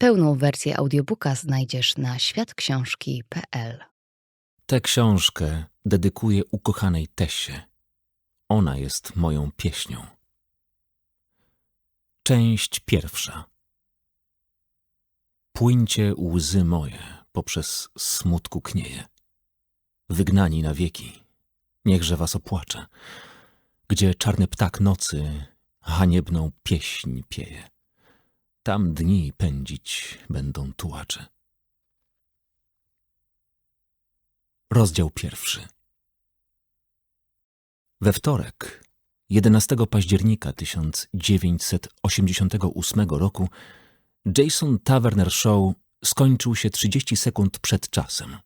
Pełną wersję audiobooka znajdziesz na światksiążki.pl. Tę książkę dedykuję ukochanej Tesie. Ona jest moją pieśnią. Część pierwsza. Płyńcie łzy moje, poprzez smutku knieje. Wygnani na wieki, niechże was opłacze, gdzie czarny ptak nocy haniebną pieśń pieje. Tam dni pędzić będą tułacze. Rozdział pierwszy. We wtorek, 11 października 1988 roku, Jason Taverner Show skończył się 30 sekund przed czasem.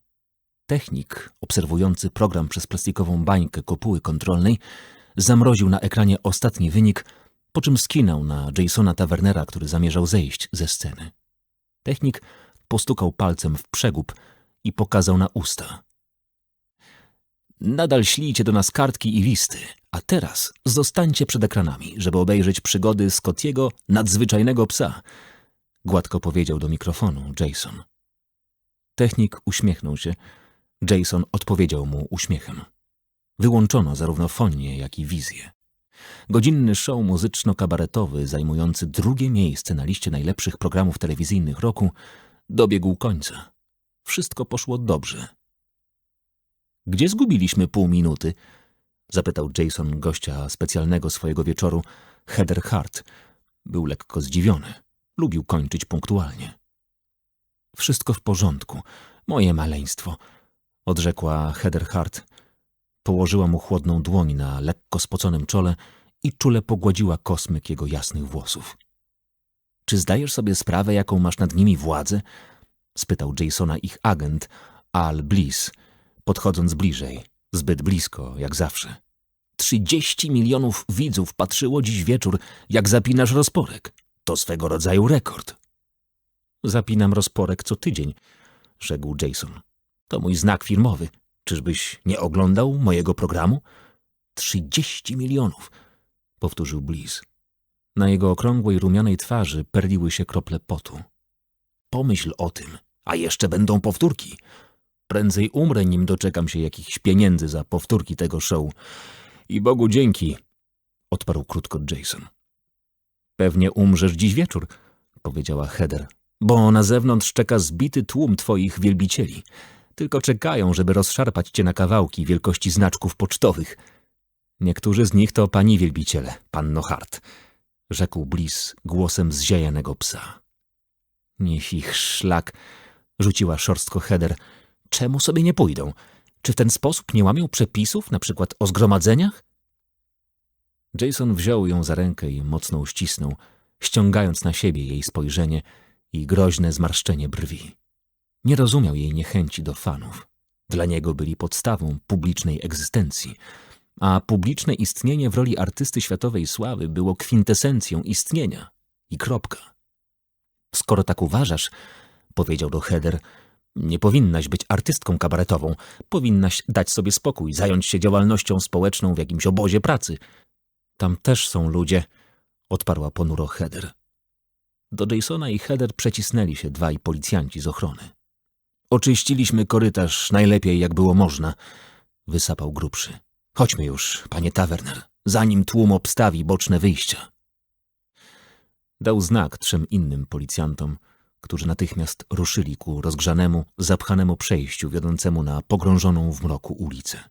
Technik, obserwujący program przez plastikową bańkę kopuły kontrolnej, zamroził na ekranie ostatni wynik, po czym skinął na Jasona Tavernera, który zamierzał zejść ze sceny. Technik postukał palcem w przegub i pokazał na usta. Nadal ślijcie do nas kartki i listy, a teraz zostańcie przed ekranami, żeby obejrzeć przygody Scottiego nadzwyczajnego psa – gładko powiedział do mikrofonu Jason. Technik uśmiechnął się. Jason odpowiedział mu uśmiechem. Wyłączono zarówno fonię, jak i wizję. Godzinny show muzyczno-kabaretowy, zajmujący drugie miejsce na liście najlepszych programów telewizyjnych roku, dobiegł końca. Wszystko poszło dobrze. Gdzie zgubiliśmy pół minuty? zapytał Jason gościa specjalnego swojego wieczoru, Heather Hart. Był lekko zdziwiony. Lubił kończyć punktualnie. Wszystko w porządku, moje maleństwo, odrzekła Heather Położyła mu chłodną dłoń na lekko spoconym czole i czule pogładziła kosmyk jego jasnych włosów. Czy zdajesz sobie sprawę, jaką masz nad nimi władzę? spytał Jasona ich agent, Al Bliss, podchodząc bliżej, zbyt blisko, jak zawsze. Trzydzieści milionów widzów patrzyło dziś wieczór, jak zapinasz rozporek. To swego rodzaju rekord. Zapinam rozporek co tydzień, rzekł Jason. To mój znak firmowy. Czyżbyś nie oglądał mojego programu? Trzydzieści milionów, powtórzył Bliss. Na jego okrągłej, rumianej twarzy perliły się krople potu. Pomyśl o tym, a jeszcze będą powtórki. Prędzej umrę, nim doczekam się jakichś pieniędzy za powtórki tego show. I Bogu dzięki, odparł krótko Jason. Pewnie umrzesz dziś wieczór, powiedziała Heather, bo na zewnątrz czeka zbity tłum twoich wielbicieli. Tylko czekają, żeby rozszarpać cię na kawałki wielkości znaczków pocztowych. Niektórzy z nich to pani wielbiciele, panno Hart, rzekł Bliss głosem zziajanego psa. Niech ich szlak, rzuciła szorstko Heather. Czemu sobie nie pójdą? Czy w ten sposób nie łamią przepisów, na przykład o zgromadzeniach? Jason wziął ją za rękę i mocno uścisnął, ściągając na siebie jej spojrzenie i groźne zmarszczenie brwi. Nie rozumiał jej niechęci do fanów. Dla niego byli podstawą publicznej egzystencji, a publiczne istnienie w roli artysty światowej sławy było kwintesencją istnienia i kropka. Skoro tak uważasz, powiedział do Heather, nie powinnaś być artystką kabaretową, powinnaś dać sobie spokój, zająć się działalnością społeczną w jakimś obozie pracy, tam też są ludzie, odparła ponuro Heather. Do Jasona i Heather przecisnęli się dwaj policjanci z ochrony. Oczyściliśmy korytarz najlepiej, jak było można, wysapał grubszy. Chodźmy już, panie Taverner, zanim tłum obstawi boczne wyjścia. Dał znak trzem innym policjantom, którzy natychmiast ruszyli ku rozgrzanemu, zapchanemu przejściu wiodącemu na pogrążoną w mroku ulicę.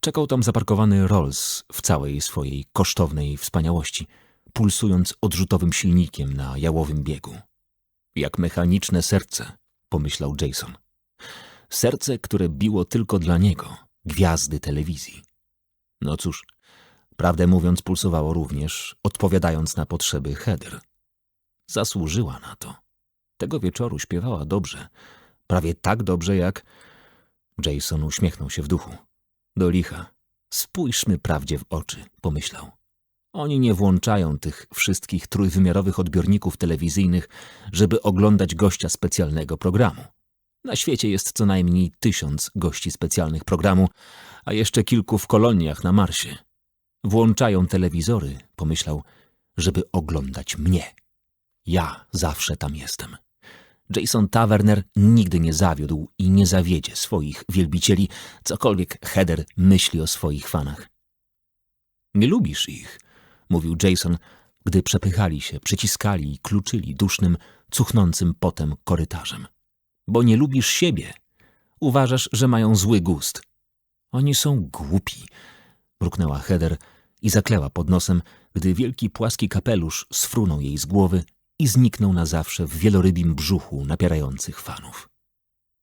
Czekał tam zaparkowany Rolls w całej swojej kosztownej wspaniałości, pulsując odrzutowym silnikiem na jałowym biegu. Jak mechaniczne serce, pomyślał Jason. Serce, które biło tylko dla niego, gwiazdy telewizji. No cóż, prawdę mówiąc, pulsowało również, odpowiadając na potrzeby Heather. Zasłużyła na to. Tego wieczoru śpiewała dobrze, prawie tak dobrze jak... Jason uśmiechnął się w duchu. Do licha. Spójrzmy prawdzie w oczy, pomyślał. Oni nie włączają tych wszystkich trójwymiarowych odbiorników telewizyjnych, żeby oglądać gościa specjalnego programu. Na świecie jest co najmniej tysiąc gości specjalnych programu, a jeszcze kilku w koloniach na Marsie. Włączają telewizory, pomyślał, żeby oglądać mnie. Ja zawsze tam jestem. Jason Taverner nigdy nie zawiódł i nie zawiedzie swoich wielbicieli, cokolwiek Heather myśli o swoich fanach. Nie lubisz ich, mówił Jason, gdy przepychali się, przyciskali i kluczyli dusznym, cuchnącym potem korytarzem. Bo nie lubisz siebie. Uważasz, że mają zły gust. Oni są głupi, mruknęła Heather i zakleła pod nosem, gdy wielki płaski kapelusz sfrunął jej z głowy i zniknął na zawsze w wielorybim brzuchu napierających fanów.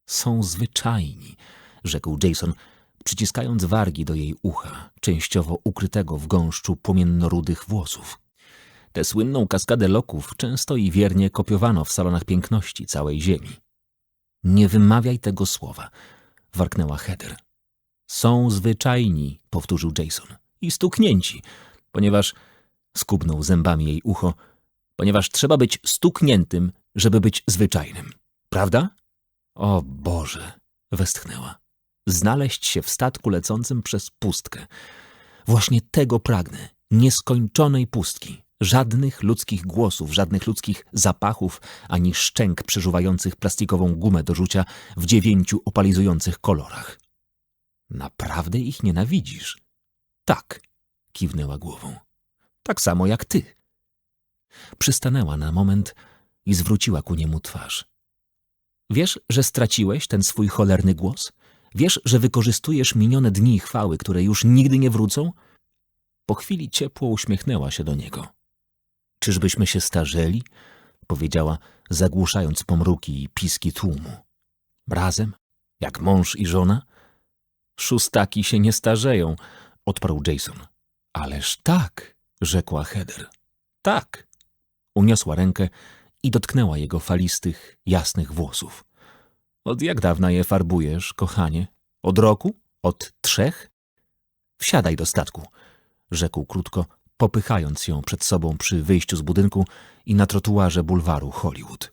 Są zwyczajni, rzekł Jason, przyciskając wargi do jej ucha, częściowo ukrytego w gąszczu płomienno-rudych włosów. Tę słynną kaskadę loków często i wiernie kopiowano w salonach piękności całej ziemi. Nie wymawiaj tego słowa, warknęła Heather. Są zwyczajni, powtórzył Jason, i stuknięci, ponieważ skubnął zębami jej ucho, ponieważ trzeba być stukniętym, żeby być zwyczajnym. Prawda? O Boże, westchnęła. Znaleźć się w statku lecącym przez pustkę. Właśnie tego pragnę. Nieskończonej pustki. Żadnych ludzkich głosów, żadnych ludzkich zapachów, ani szczęk przeżuwających plastikową gumę do rzucia w dziewięciu opalizujących kolorach. Naprawdę ich nienawidzisz? Tak, kiwnęła głową. Tak samo jak ty. Przystanęła na moment i zwróciła ku niemu twarz. Wiesz, że straciłeś ten swój cholerny głos? Wiesz, że wykorzystujesz minione dni chwały, które już nigdy nie wrócą? Po chwili ciepło uśmiechnęła się do niego. Czyżbyśmy się starzeli? Powiedziała, zagłuszając pomruki i piski tłumu. Razem? Jak mąż i żona? Szóstaki się nie starzeją, odparł Jason. Ależ tak, rzekła Heather. Tak. Uniosła rękę i dotknęła jego falistych, jasnych włosów. Od jak dawna je farbujesz, kochanie? Od roku? Od trzech? Wsiadaj do statku, rzekł krótko, popychając ją przed sobą przy wyjściu z budynku i na trotuarze bulwaru Hollywood.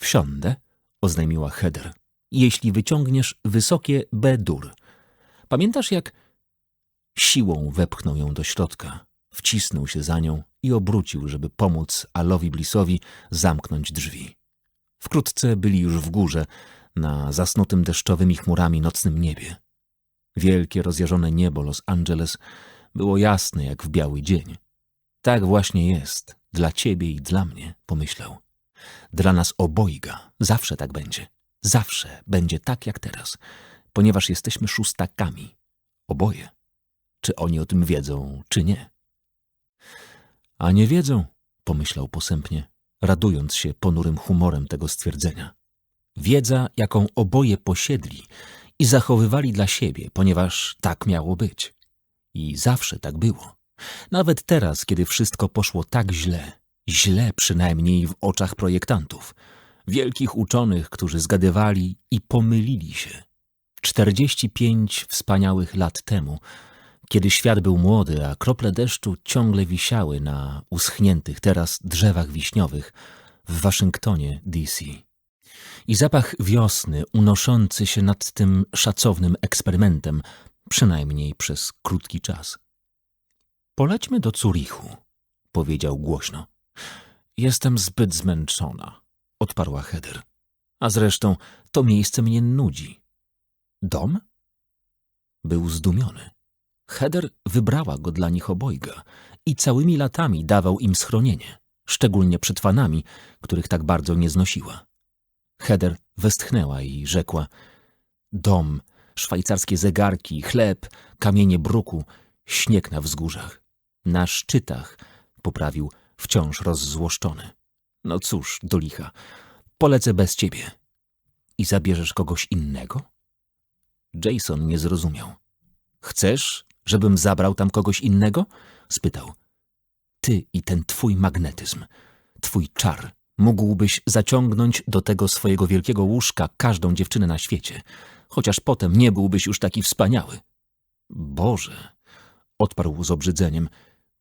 Wsiądę, oznajmiła Heather, jeśli wyciągniesz wysokie B-dur. Pamiętasz, jak siłą wepchnął ją do środka, wcisnął się za nią i obrócił, żeby pomóc Alowi Blissowi zamknąć drzwi. Wkrótce byli już w górze, na zasnutym deszczowymi chmurami nocnym niebie. Wielkie, rozjażone niebo Los Angeles było jasne jak w biały dzień. Tak właśnie jest, dla ciebie i dla mnie, pomyślał. Dla nas obojga zawsze tak będzie. Zawsze będzie tak jak teraz, ponieważ jesteśmy szóstakami. Oboje. Czy oni o tym wiedzą, czy nie? A nie wiedzą, pomyślał posępnie, radując się ponurym humorem tego stwierdzenia. Wiedza, jaką oboje posiedli i zachowywali dla siebie, ponieważ tak miało być. I zawsze tak było. Nawet teraz, kiedy wszystko poszło tak źle, źle przynajmniej w oczach projektantów, wielkich uczonych, którzy zgadywali i pomylili się. Czterdzieści pięć wspaniałych lat temu, kiedy świat był młody, a krople deszczu ciągle wisiały na uschniętych teraz drzewach wiśniowych w Waszyngtonie, D.C. I zapach wiosny unoszący się nad tym szacownym eksperymentem, przynajmniej przez krótki czas. Polećmy do Curichu, powiedział głośno. Jestem zbyt zmęczona, odparła Heather. A zresztą to miejsce mnie nudzi. Dom? Był zdumiony. Heather wybrała go dla nich obojga i całymi latami dawał im schronienie, szczególnie przed fanami, których tak bardzo nie znosiła. Heather westchnęła i rzekła Dom, szwajcarskie zegarki, chleb, kamienie bruku, śnieg na wzgórzach. Na szczytach, poprawił, wciąż rozzłoszczony. No cóż, do licha, polecę bez ciebie. I zabierzesz kogoś innego? Jason nie zrozumiał. Chcesz, żebym zabrał tam kogoś innego? spytał. Ty i ten twój magnetyzm, twój czar, mógłbyś zaciągnąć do tego swojego wielkiego łóżka każdą dziewczynę na świecie, chociaż potem nie byłbyś już taki wspaniały. Boże, odparł z obrzydzeniem,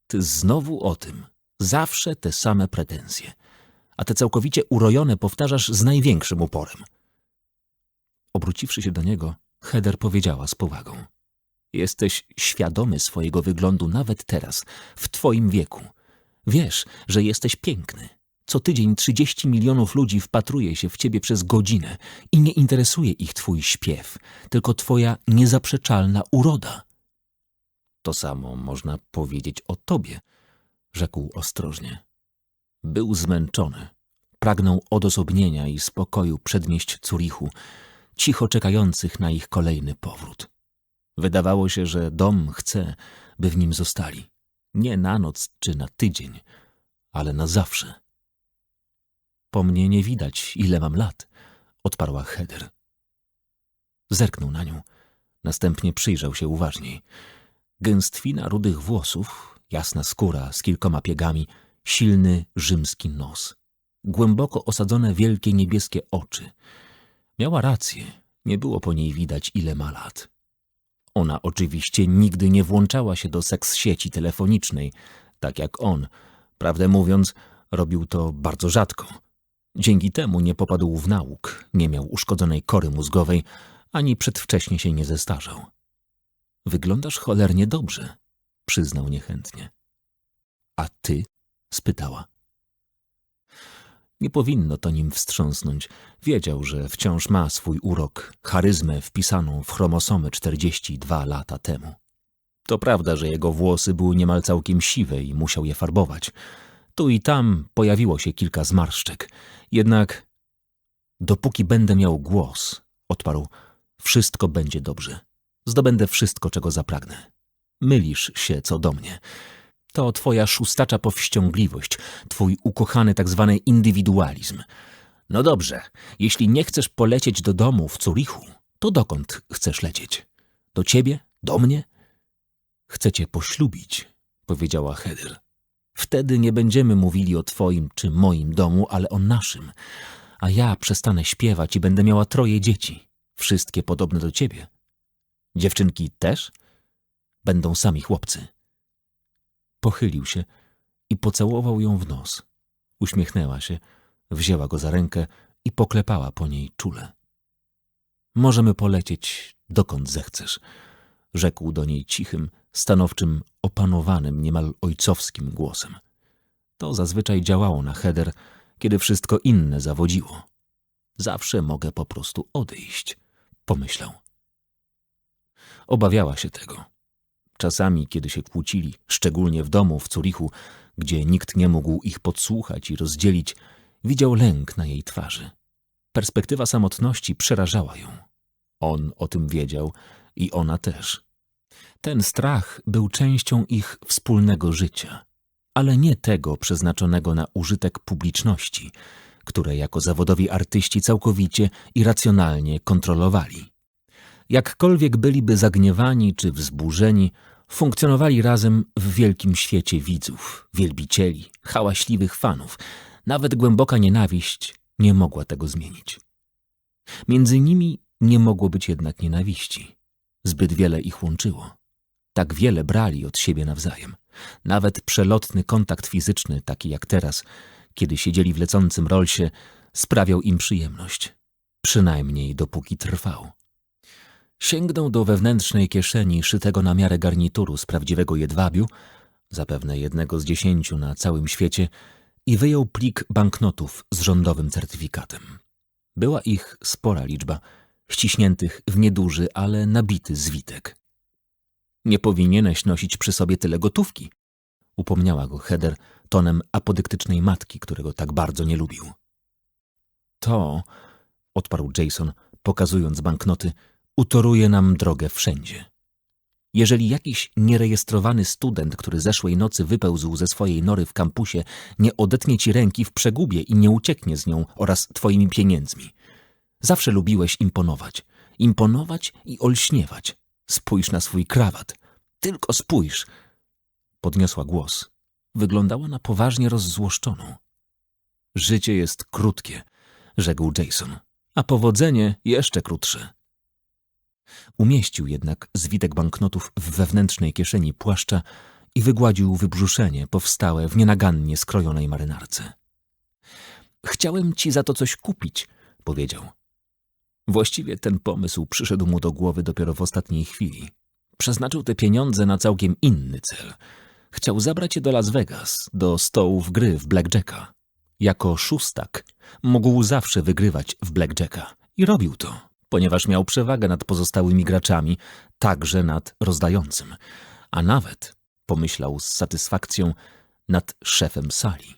ty znowu o tym. Zawsze te same pretensje. A te całkowicie urojone powtarzasz z największym uporem. Obróciwszy się do niego, Heather powiedziała z powagą. Jesteś świadomy swojego wyglądu nawet teraz, w twoim wieku. Wiesz, że jesteś piękny. Co tydzień 30 milionów ludzi wpatruje się w ciebie przez godzinę i nie interesuje ich twój śpiew, tylko twoja niezaprzeczalna uroda. To samo można powiedzieć o tobie, rzekł ostrożnie. Był zmęczony. Pragnął odosobnienia i spokoju przedmieść Curichu, cicho czekających na ich kolejny powrót. Wydawało się, że dom chce, by w nim zostali. Nie na noc czy na tydzień, ale na zawsze. Po mnie nie widać, ile mam lat, odparła Heather. Zerknął na nią, następnie przyjrzał się uważniej. Gęstwina rudych włosów, jasna skóra z kilkoma piegami, silny rzymski nos, głęboko osadzone wielkie niebieskie oczy. Miała rację, nie było po niej widać, ile ma lat. Ona oczywiście nigdy nie włączała się do seks sieci telefonicznej, tak jak on. Prawdę mówiąc, robił to bardzo rzadko. Dzięki temu nie popadł w nauk, nie miał uszkodzonej kory mózgowej, ani przedwcześnie się nie zestarzał. Wyglądasz cholernie dobrze, przyznał niechętnie. A ty? spytała. Nie powinno to nim wstrząsnąć. Wiedział, że wciąż ma swój urok, charyzmę wpisaną w chromosomy 42 lata temu. To prawda, że jego włosy były niemal całkiem siwe i musiał je farbować. Tu i tam pojawiło się kilka zmarszczek. Jednak dopóki będę miał głos, odparł, wszystko będzie dobrze. Zdobędę wszystko, czego zapragnę. Mylisz się co do mnie. To twoja szóstacza powściągliwość, twój ukochany tak zwany indywidualizm. No dobrze, jeśli nie chcesz polecieć do domu w Curichu, to dokąd chcesz lecieć? Do ciebie? Do mnie? Chcę cię poślubić, powiedziała Heather. Wtedy nie będziemy mówili o twoim czy moim domu, ale o naszym. A ja przestanę śpiewać i będę miała troje dzieci, wszystkie podobne do ciebie. Dziewczynki też? Będą sami chłopcy. Pochylił się i pocałował ją w nos. Uśmiechnęła się, wzięła go za rękę i poklepała po niej czule. Możemy polecieć dokąd zechcesz, rzekł do niej cichym, stanowczym, opanowanym, niemal ojcowskim głosem. To zazwyczaj działało na Heder, kiedy wszystko inne zawodziło. Zawsze mogę po prostu odejść, pomyślał. Obawiała się tego. Czasami, kiedy się kłócili, szczególnie w domu w Curichu, gdzie nikt nie mógł ich podsłuchać i rozdzielić, widział lęk na jej twarzy. Perspektywa samotności przerażała ją. On o tym wiedział i ona też. Ten strach był częścią ich wspólnego życia, ale nie tego przeznaczonego na użytek publiczności, które jako zawodowi artyści całkowicie i racjonalnie kontrolowali. Jakkolwiek byliby zagniewani czy wzburzeni, funkcjonowali razem w wielkim świecie widzów, wielbicieli, hałaśliwych fanów. Nawet głęboka nienawiść nie mogła tego zmienić. Między nimi nie mogło być jednak nienawiści. Zbyt wiele ich łączyło. Tak wiele brali od siebie nawzajem. Nawet przelotny kontakt fizyczny, taki jak teraz, kiedy siedzieli w lecącym rolsie, sprawiał im przyjemność. Przynajmniej dopóki trwał. Sięgnął do wewnętrznej kieszeni szytego na miarę garnituru z prawdziwego jedwabiu, zapewne jednego z dziesięciu na całym świecie, i wyjął plik banknotów z rządowym certyfikatem. Była ich spora liczba, ściśniętych w nieduży, ale nabity zwitek. Nie powinieneś nosić przy sobie tyle gotówki, upomniała go Heder tonem apodyktycznej matki, którego tak bardzo nie lubił. To, odparł Jason, pokazując banknoty, utoruje nam drogę wszędzie. Jeżeli jakiś nierejestrowany student, który zeszłej nocy wypełzł ze swojej nory w kampusie, nie odetnie ci ręki w przegubie i nie ucieknie z nią oraz twoimi pieniędzmi. Zawsze lubiłeś imponować. Imponować i olśniewać. Spójrz na swój krawat. Tylko spójrz. Podniosła głos. Wyglądała na poważnie rozzłoszczoną. Życie jest krótkie, rzekł Jason, a powodzenie jeszcze krótsze. Umieścił jednak zwitek banknotów w wewnętrznej kieszeni płaszcza i wygładził wybrzuszenie powstałe w nienagannie skrojonej marynarce. Chciałem ci za to coś kupić, powiedział. Właściwie ten pomysł przyszedł mu do głowy dopiero w ostatniej chwili. Przeznaczył te pieniądze na całkiem inny cel. Chciał zabrać je do Las Vegas, do stołów gry w blackjacka. Jako szóstak mógł zawsze wygrywać w blackjacka i robił to, ponieważ miał przewagę nad pozostałymi graczami, także nad rozdającym, a nawet, pomyślał z satysfakcją, nad szefem sali.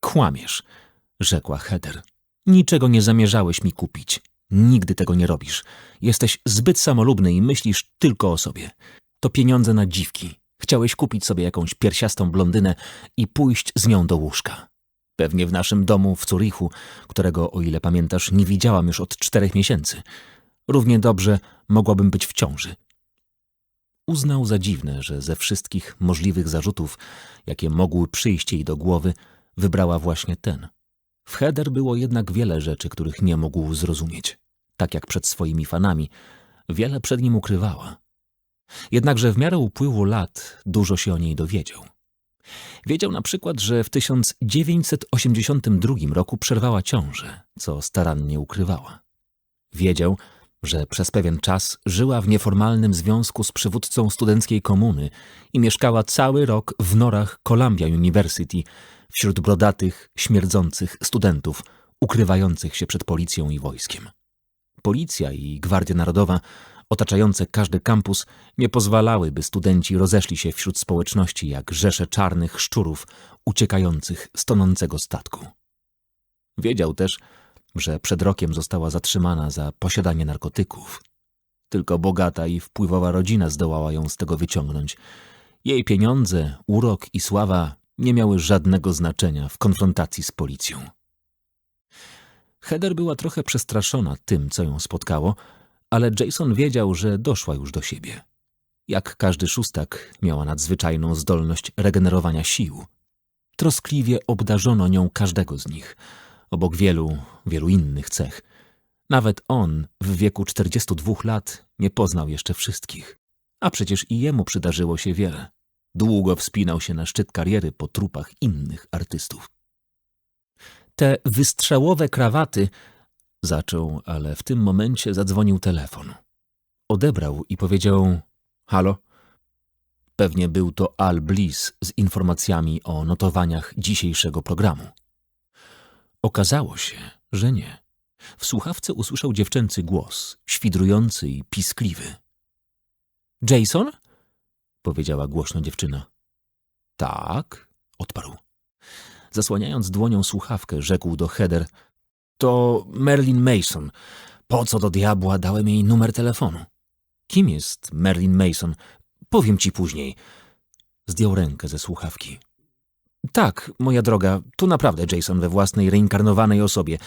Kłamiesz, rzekła Heather. Niczego nie zamierzałeś mi kupić. Nigdy tego nie robisz. Jesteś zbyt samolubny i myślisz tylko o sobie. To pieniądze na dziwki. Chciałeś kupić sobie jakąś piersiastą blondynę i pójść z nią do łóżka. Pewnie w naszym domu w Zurichu, którego, o ile pamiętasz, nie widziałam już od czterech miesięcy. Równie dobrze mogłabym być w ciąży. Uznał za dziwne, że ze wszystkich możliwych zarzutów, jakie mogły przyjść jej do głowy, wybrała właśnie ten. W Heather było jednak wiele rzeczy, których nie mógł zrozumieć. Tak jak przed swoimi fanami, wiele przed nim ukrywała. Jednakże w miarę upływu lat dużo się o niej dowiedział. Wiedział na przykład, że w 1982 roku przerwała ciążę, co starannie ukrywała. Wiedział, że przez pewien czas żyła w nieformalnym związku z przywódcą studenckiej komuny i mieszkała cały rok w norach Columbia University wśród brodatych, śmierdzących studentów ukrywających się przed policją i wojskiem. Policja i Gwardia Narodowa otaczające każdy kampus nie pozwalały, by studenci rozeszli się wśród społeczności jak rzesze czarnych szczurów uciekających z tonącego statku. Wiedział też, że przed rokiem została zatrzymana za posiadanie narkotyków. Tylko bogata i wpływowa rodzina zdołała ją z tego wyciągnąć. Jej pieniądze, urok i sława nie miały żadnego znaczenia w konfrontacji z policją. Heather była trochę przestraszona tym, co ją spotkało, ale Jason wiedział, że doszła już do siebie. Jak każdy szóstak, miała nadzwyczajną zdolność regenerowania sił. Troskliwie obdarzono nią każdego z nich, obok wielu, wielu innych cech. Nawet on w wieku 42 lat nie poznał jeszcze wszystkich. A przecież i jemu przydarzyło się wiele. Długo wspinał się na szczyt kariery po trupach innych artystów. Te wystrzałowe krawaty zaczął, ale w tym momencie zadzwonił telefon. Odebrał i powiedział: Halo? Pewnie był to Al Bliss z informacjami o notowaniach dzisiejszego programu. Okazało się, że nie. W słuchawce usłyszał dziewczęcy głos, świdrujący i piskliwy. Jason? Powiedziała głośno dziewczyna. Tak, odparł. Zasłaniając dłonią słuchawkę, rzekł do Heather: To Merlin Mason. Po co do diabła dałem jej numer telefonu? Kim jest Merlin Mason? Powiem ci później. Zdjął rękę ze słuchawki. Tak, moja droga, tu naprawdę Jason we własnej reinkarnowanej osobie.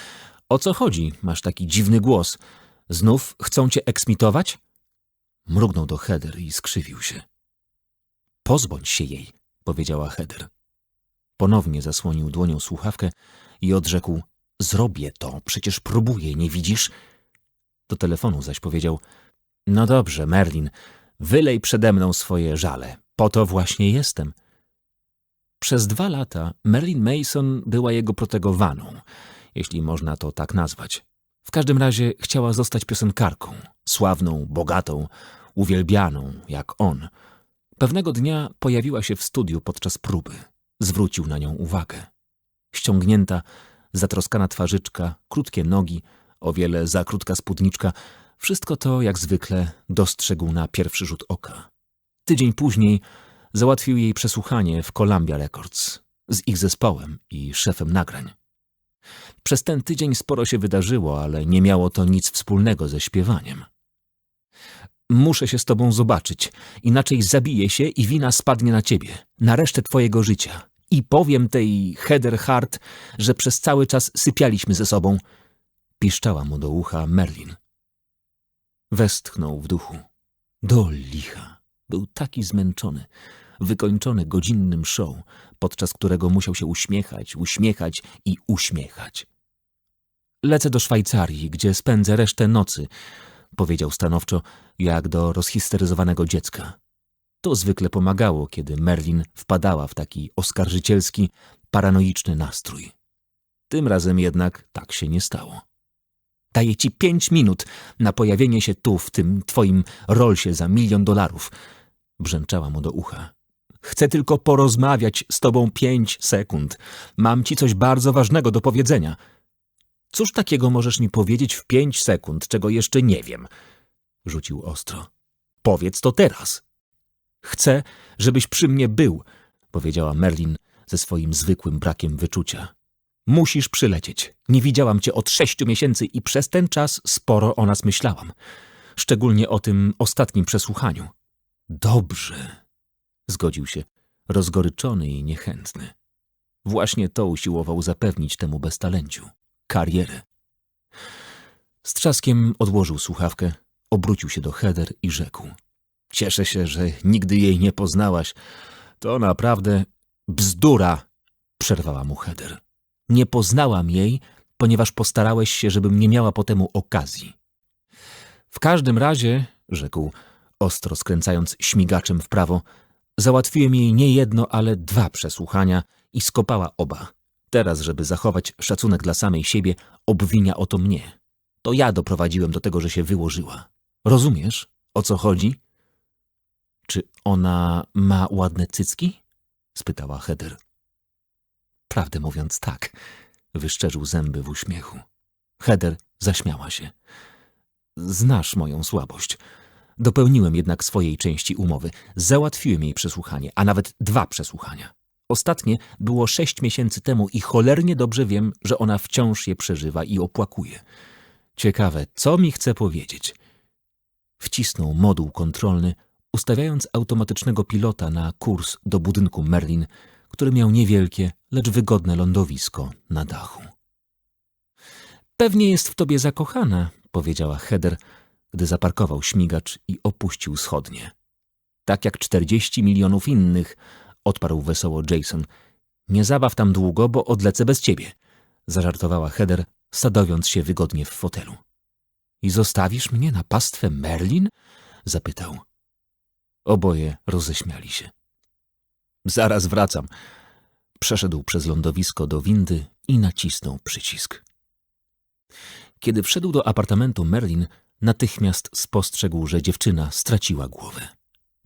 O co chodzi? Masz taki dziwny głos. Znów chcą cię eksmitować? Mrugnął do Heather i skrzywił się. Pozbądź się jej, powiedziała Heather. Ponownie zasłonił dłonią słuchawkę i odrzekł: Zrobię to, przecież próbuję, nie widzisz? Do telefonu zaś powiedział: No dobrze, Merlin, wylej przede mną swoje żale. Po to właśnie jestem. Przez dwa lata Merlin Mason była jego protegowaną, jeśli można to tak nazwać. W każdym razie chciała zostać piosenkarką, sławną, bogatą, uwielbianą, jak on. Pewnego dnia pojawiła się w studiu podczas próby. Zwrócił na nią uwagę. Ściągnięta, zatroskana twarzyczka, krótkie nogi, o wiele za krótka spódniczka, wszystko to, jak zwykle, dostrzegł na pierwszy rzut oka. Tydzień później załatwił jej przesłuchanie w Columbia Records z ich zespołem i szefem nagrań. Przez ten tydzień sporo się wydarzyło, ale nie miało to nic wspólnego ze śpiewaniem. Muszę się z tobą zobaczyć, inaczej zabiję się i wina spadnie na ciebie, na resztę twojego życia. I powiem tej Heather Hart, że przez cały czas sypialiśmy ze sobą. Piszczała mu do ucha Merlin. Westchnął w duchu. Do licha. Był taki zmęczony, wykończony godzinnym show, podczas którego musiał się uśmiechać, uśmiechać i uśmiechać. Lecę do Szwajcarii, gdzie spędzę resztę nocy, powiedział stanowczo, jak do rozhisteryzowanego dziecka. To zwykle pomagało, kiedy Merlin wpadała w taki oskarżycielski, paranoiczny nastrój. Tym razem jednak tak się nie stało. Daję ci pięć minut na pojawienie się tu, w tym twoim rolsie za milion dolarów, brzęczała mu do ucha. Chcę tylko porozmawiać z tobą pięć sekund. Mam ci coś bardzo ważnego do powiedzenia. Cóż takiego możesz mi powiedzieć w pięć sekund, czego jeszcze nie wiem? Rzucił ostro. Powiedz to teraz. Chcę, żebyś przy mnie był, powiedziała Merlin ze swoim zwykłym brakiem wyczucia. Musisz przylecieć. Nie widziałam cię od sześciu miesięcy i przez ten czas sporo o nas myślałam. Szczególnie o tym ostatnim przesłuchaniu. Dobrze, zgodził się, rozgoryczony i niechętny. Właśnie to usiłował zapewnić temu beztalenciu karierę. Z trzaskiem odłożył słuchawkę, obrócił się do Heather i rzekł: Cieszę się, że nigdy jej nie poznałaś. To naprawdę bzdura, przerwała mu Heather. Nie poznałam jej, ponieważ postarałeś się, żebym nie miała potemu okazji. W każdym razie, rzekł, ostro skręcając śmigaczem w prawo, załatwiłem jej nie jedno, ale dwa przesłuchania i skopała oba. Teraz, żeby zachować szacunek dla samej siebie, obwinia o to mnie. To ja doprowadziłem do tego, że się wyłożyła. Rozumiesz, o co chodzi? Czy ona ma ładne cycki? spytała Heather. Prawdę mówiąc, tak. Wyszczerzył zęby w uśmiechu. Heather zaśmiała się. Znasz moją słabość. Dopełniłem jednak swojej części umowy. Załatwiłem jej przesłuchanie, a nawet dwa przesłuchania. Ostatnie było sześć miesięcy temu i cholernie dobrze wiem, że ona wciąż je przeżywa i opłakuje. Ciekawe, co mi chce powiedzieć? Wcisnął moduł kontrolny, ustawiając automatycznego pilota na kurs do budynku Merlin, który miał niewielkie, lecz wygodne lądowisko na dachu. Pewnie jest w tobie zakochana, powiedziała Heather, gdy zaparkował śmigacz i opuścił schodnie. Tak jak czterdzieści milionów innych, odparł wesoło Jason. Nie zabaw tam długo, bo odlecę bez ciebie, zażartowała Heather, sadowiąc się wygodnie w fotelu. I zostawisz mnie na pastwę Merlin? zapytał. Oboje roześmiali się. Zaraz wracam. Przeszedł przez lądowisko do windy i nacisnął przycisk. Kiedy wszedł do apartamentu Merlin, natychmiast spostrzegł, że dziewczyna straciła głowę.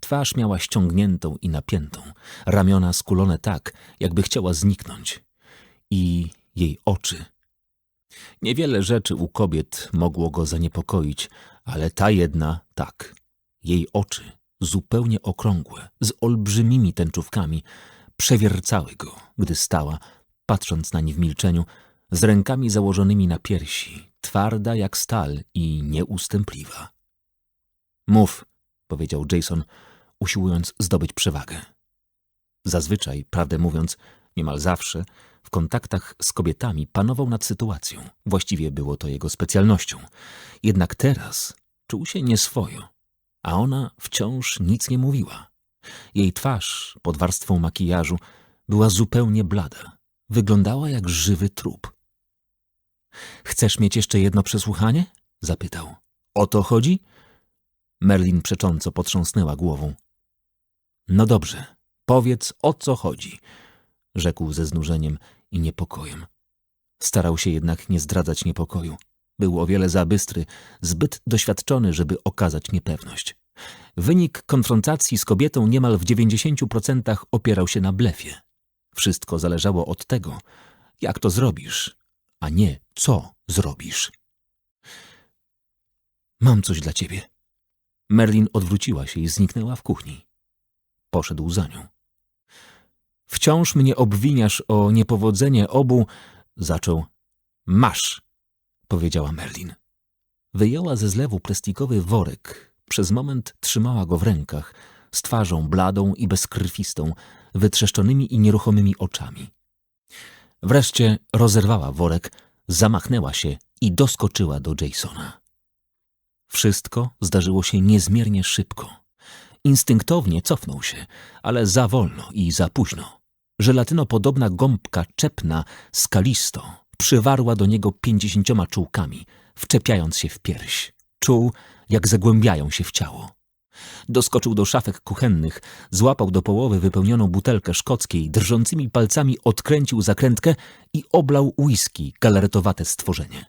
Twarz miała ściągniętą i napiętą, ramiona skulone tak, jakby chciała zniknąć. I jej oczy. Niewiele rzeczy u kobiet mogło go zaniepokoić, ale ta jedna tak. Jej oczy, zupełnie okrągłe, z olbrzymimi tęczówkami, przewiercały go, gdy stała, patrząc nań w milczeniu, z rękami założonymi na piersi, twarda jak stal i nieustępliwa. Mów, powiedział Jason, usiłując zdobyć przewagę. Zazwyczaj, prawdę mówiąc, niemal zawsze, w kontaktach z kobietami panował nad sytuacją. Właściwie było to jego specjalnością. Jednak teraz czuł się nieswojo, a ona wciąż nic nie mówiła. Jej twarz, pod warstwą makijażu, była zupełnie blada. Wyglądała jak żywy trup. Chcesz mieć jeszcze jedno przesłuchanie? zapytał. O to chodzi? Merlin przecząco potrząsnęła głową. No dobrze, powiedz o co chodzi, rzekł ze znużeniem i niepokojem. Starał się jednak nie zdradzać niepokoju. Był o wiele za bystry, zbyt doświadczony, żeby okazać niepewność. Wynik konfrontacji z kobietą niemal w dziewięćdziesięciu procentach opierał się na blefie. Wszystko zależało od tego, jak to zrobisz, a nie co zrobisz. Mam coś dla ciebie. Merlin odwróciła się i zniknęła w kuchni. Poszedł za nią. Wciąż mnie obwiniasz o niepowodzenie obu, zaczął. Masz, powiedziała Merlin. Wyjęła ze zlewu plastikowy worek. Przez moment trzymała go w rękach, z twarzą bladą i bezkrwistą, wytrzeszczonymi i nieruchomymi oczami. Wreszcie rozerwała worek, zamachnęła się i doskoczyła do Jasona. Wszystko zdarzyło się niezmiernie szybko. Instynktownie cofnął się, ale za wolno i za późno. Żelatynopodobna gąbka czepna, skalisto, przywarła do niego pięćdziesięcioma czułkami, wczepiając się w pierś. Czuł, jak zagłębiają się w ciało. Doskoczył do szafek kuchennych, złapał do połowy wypełnioną butelkę szkockiej, drżącymi palcami odkręcił zakrętkę i oblał whisky galaretowate stworzenie.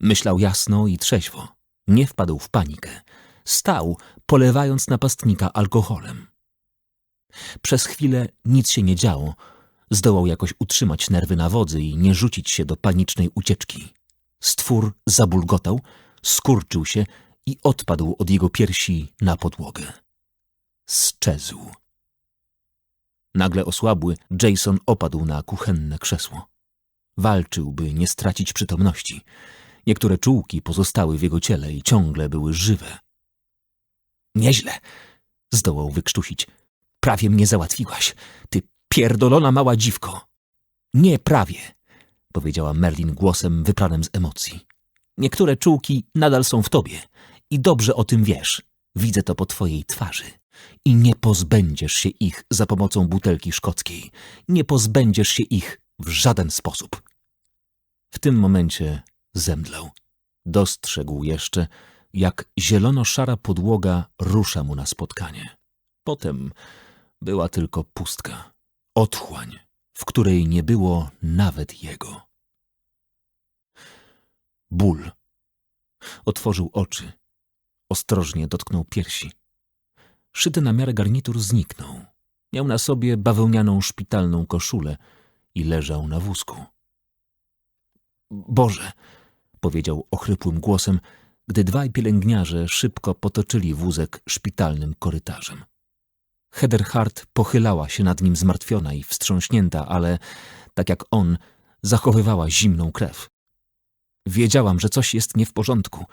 Myślał jasno i trzeźwo. Nie wpadł w panikę. Stał, polewając napastnika alkoholem. Przez chwilę nic się nie działo. Zdołał jakoś utrzymać nerwy na wodzy i nie rzucić się do panicznej ucieczki. Stwór zabulgotał, skurczył się i odpadł od jego piersi na podłogę. Sczezł. Nagle osłabły, Jason opadł na kuchenne krzesło. Walczył, by nie stracić przytomności. Niektóre czułki pozostały w jego ciele i ciągle były żywe. Nieźle, zdołał wykrztusić. Prawie mnie załatwiłaś, ty pierdolona mała dziwko. Nie prawie, powiedziała Merlin głosem wypranym z emocji. Niektóre czułki nadal są w tobie i dobrze o tym wiesz. Widzę to po twojej twarzy. I nie pozbędziesz się ich za pomocą butelki szkockiej. Nie pozbędziesz się ich w żaden sposób. W tym momencie zemdlał. Dostrzegł jeszcze, jak zielono-szara podłoga rusza mu na spotkanie. Potem była tylko pustka, otchłań, w której nie było nawet jego. Ból. Otworzył oczy. Ostrożnie dotknął piersi. Szyty na miarę garnitur zniknął. Miał na sobie bawełnianą szpitalną koszulę i leżał na wózku. Boże, powiedział ochrypłym głosem, gdy dwaj pielęgniarze szybko potoczyli wózek szpitalnym korytarzem. Hederhart pochylała się nad nim zmartwiona i wstrząśnięta, ale, tak jak on, zachowywała zimną krew. Wiedziałam, że coś jest nie w porządku,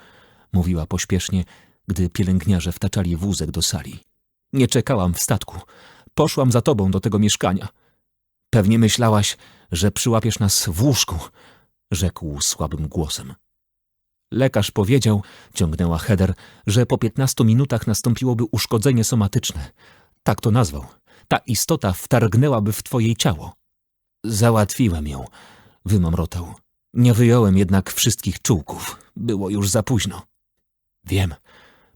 mówiła pośpiesznie, gdy pielęgniarze wtaczali wózek do sali. Nie czekałam w statku. Poszłam za tobą do tego mieszkania. Pewnie myślałaś, że przyłapiesz nas w łóżku, rzekł słabym głosem. Lekarz powiedział, ciągnęła Heder, że po piętnastu minutach nastąpiłoby uszkodzenie somatyczne. Tak to nazwał. Ta istota wtargnęłaby w twoje ciało. Załatwiłem ją, wymamrotał. Nie wyjąłem jednak wszystkich czułków. Było już za późno. Wiem,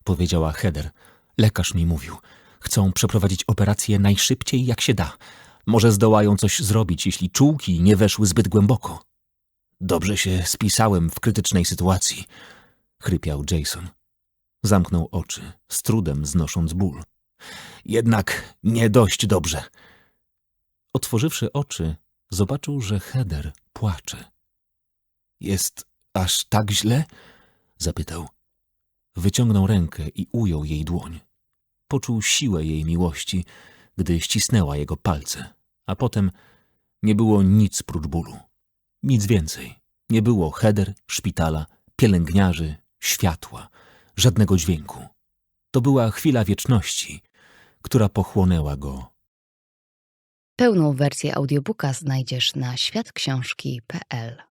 powiedziała Heder. Lekarz mi mówił. Chcą przeprowadzić operację najszybciej jak się da. Może zdołają coś zrobić, jeśli czułki nie weszły zbyt głęboko. Dobrze się spisałem w krytycznej sytuacji, chrypiał Jason. Zamknął oczy, z trudem znosząc ból. Jednak nie dość dobrze. Otworzywszy oczy, zobaczył, że Heder płacze. Jest aż tak źle? zapytał. Wyciągnął rękę i ujął jej dłoń. Poczuł siłę jej miłości, gdy ścisnęła jego palce, a potem nie było nic prócz bólu. Nic więcej. Nie było heder, szpitala, pielęgniarzy, światła, żadnego dźwięku. To była chwila wieczności, która pochłonęła go. Pełną wersję audiobooka znajdziesz na światksiążki.pl.